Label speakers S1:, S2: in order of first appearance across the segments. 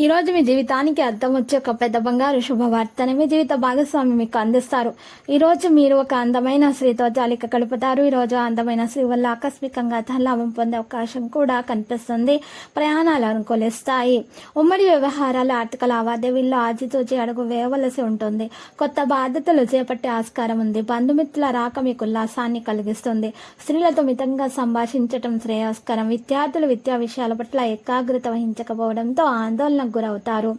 S1: ఈ రోజు మీ జీవితానికి అర్థం వచ్చే ఒక పెద్ద బంగారు శుభవార్తని మీ జీవిత భాగస్వామి మీకు అందిస్తారు. ఈ రోజు మీరు ఒక అందమైన స్త్రీతో జాలిక గడుపుతారు. ఈ రోజు అందమైన స్త్రీ వల్ల ఆకస్మికంగా ధనలాభం పొందే అవకాశం కూడా కనిపిస్తుంది. ప్రయాణాలు అనుకూలిస్తాయి. ఉమ్మడి వ్యవహారాలు ఆర్థిక లావాదేవీల్లో ఆచితూచి అడుగు వేయవలసి ఉంటుంది. కొత్త బాధ్యతలు చేపట్టే ఆస్కారం ఉంది. బంధుమిత్రుల రాక మీకు ఉల్లాసాన్ని కలిగిస్తుంది. స్త్రీలతో మితంగా సంభాషించటం శ్రేయస్కరం. విద్యార్థులు విద్యా విషయాల పట్ల ఏకాగ్రత వహించకపోవడంతో ఆందోళన ఆందోళనకు గురవుతారు.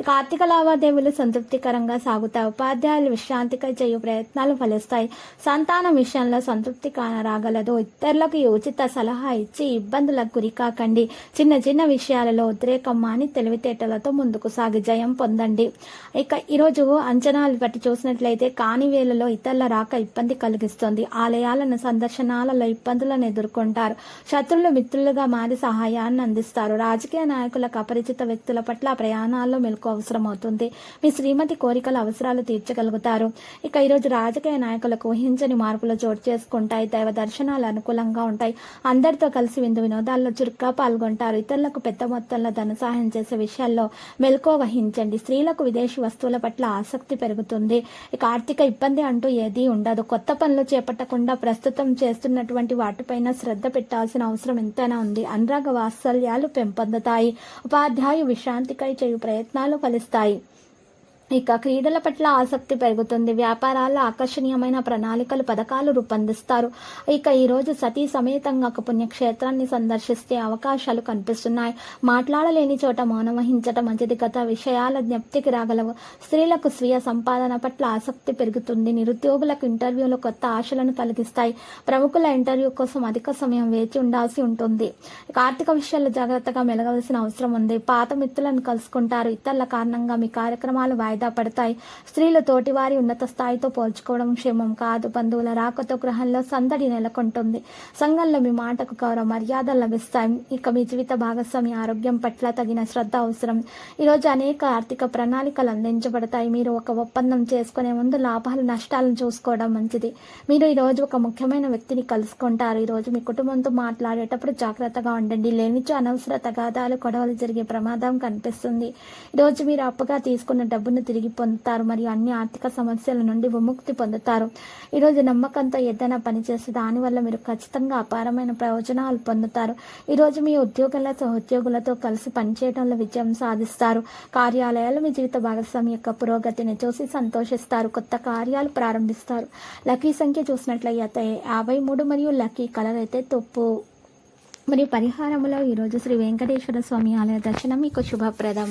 S1: ఇక ఆర్థిక లావాదేవీలు సంతృప్తికరంగా సాగుతాయి ఉపాధ్యాయులు విశ్రాంతికై చేయు ప్రయత్నాలు ఫలిస్తాయి. సంతానం విషయంలో సంతృప్తి కానరాగలదు. ఇతరులకు ఉచిత సలహా ఇచ్చి ఇబ్బందులకు గురికాకండి చిన్న చిన్న విషయాలలో ఉద్రేకం మాని తెలివితేటలతో ముందుకు సాగి జయం పొందండి. ఇక ఈరోజు అంచనాలు బట్టి చూసినట్లయితే కాని వేళలో ఇతరుల రాక ఇబ్బంది కలిగిస్తుంది. ఆలయాలను సందర్శనాలలో ఇబ్బందులను ఎదుర్కొంటారు. శత్రులు మిత్రులుగా మారి సహాయాన్ని అందిస్తారు. రాజకీయ నాయకులకు అపరిచిత వ్యక్తుల పట్ల ప్రయాణాల్లో మెలకు అవసరమవుతుంది. మీ శ్రీమతి కోరికల అవసరాలు తీర్చగలుగుతారు. ఇక ఈరోజు రాజకీయ నాయకులకు ఊహించని మార్పులు చోటు చేసుకుంటాయి. దైవ దర్శనాలు అనుకూలంగా ఉంటాయి. అందరితో కలిసి విందు వినోదాల్లో చురుగ్గా పాల్గొంటారు. ఇతరులకు పెద్ద మొత్తంలో ధన సహాయం చేసే విషయాల్లో మెలకువ వహించండి. స్త్రీలకు విదేశీ వస్తువుల పట్ల ఆసక్తి పెరుగుతుంది. ఇక ఆర్థిక ఇబ్బంది అంటూ ఏదీ ఉండదు. కొత్త పనులు చేపట్టకుండా ప్రస్తుతం చేస్తున్నటువంటి వాటిపైన శ్రద్ధ పెట్టాల్సిన అవసరం ఎంతైనా ఉంది. అనురాగ వాత్సల్యాలు పెంపొందుతాయి. ఉపాధ్యాయు విశ్రాంతికై చేయు ప్రయత్నాలు ఫలిస్తాయి. ఇక క్రీడల పట్ల ఆసక్తి పెరుగుతుంది. వ్యాపారాల ఆకర్షణీయమైన ప్రణాళికలు పథకాలు రూపొందిస్తారు. ఇక ఈరోజు సతీ సమేతంగా ఒక పుణ్యక్షేత్రాన్ని సందర్శిస్తే అవకాశాలు కనిపిస్తున్నాయి. మాట్లాడలేని చోట మౌనం వహించటం మంచిది గత విషయాల జ్ఞప్తికి రాగలవు. స్త్రీలకు స్వీయ సంపాదన పట్ల ఆసక్తి పెరుగుతుంది. నిరుద్యోగులకు ఇంటర్వ్యూలు కొత్త ఆశలను కలిగిస్తాయి. ప్రముఖుల ఇంటర్వ్యూ కోసం అధిక సమయం వేచి ఉండాల్సి ఉంటుంది. ఆర్థిక విషయాల్లో జాగ్రత్తగా మెలగవలసిన అవసరం ఉంది. పాత మిత్రులను కలుసుకుంటారు. ఇతరుల కారణంగా మీ కార్యక్రమాలు వాయిదా పడతాయి. స్త్రీలు తోటివారి ఉన్నత స్థాయితో పోల్చుకోవడం క్షేమం కాదు. బంధువుల రాకతో గృహంలో సందడి నెలకొంటుంది. సంఘంలో మీ మాటకు గౌరవ మర్యాదలు లభిస్తాయి. ఇక మీ జీవిత భాగస్వామి ఆరోగ్యం పట్ల తగిన శ్రద్ధ అవసరం. ఈరోజు అనేక ఆర్థిక ప్రణాళికలు అందించబడతాయి. మీరు ఒక ఒప్పందం చేసుకునే ముందు లాభాలు నష్టాలను చూసుకోవడం మంచిది. మీరు ఈరోజు ఒక ముఖ్యమైన వ్యక్తిని కలుసుకుంటారు. ఈరోజు మీ కుటుంబంతో మాట్లాడేటప్పుడు జాగ్రత్తగా ఉండండి. లేనిచో అనవసర తగాదాలు గొడవలు జరిగే ప్రమాదం కనిపిస్తుంది. ఈరోజు మీరు అప్పుగా తీసుకున్న డబ్బును తిరిగి పొందుతారు మరియు అన్ని ఆర్థిక సమస్యల నుండి విముక్తి పొందుతారు. ఈరోజు నమ్మకంతో ఏదైనా పనిచేస్తే దానివల్ల మీరు ఖచ్చితంగా అపారమైన ప్రయోజనాలు పొందుతారు. ఈరోజు మీ ఉద్యోగుల సహోద్యోగులతో కలిసి పనిచేయడంలో విజయం సాధిస్తారు. కార్యాలయాలు మీ జీవిత భాగస్వామి యొక్క పురోగతిని చూసి సంతోషిస్తారు. కొత్త కార్యాలు ప్రారంభిస్తారు. లక్కీ సంఖ్య చూసినట్లయితే యాభై మూడు మరియు లక్కీ కలర్ అయితే తొప్పు. మరియు పరిహారములో ఈరోజు శ్రీ వెంకటేశ్వర స్వామి ఆలయ దర్శనం మీకు శుభప్రదం.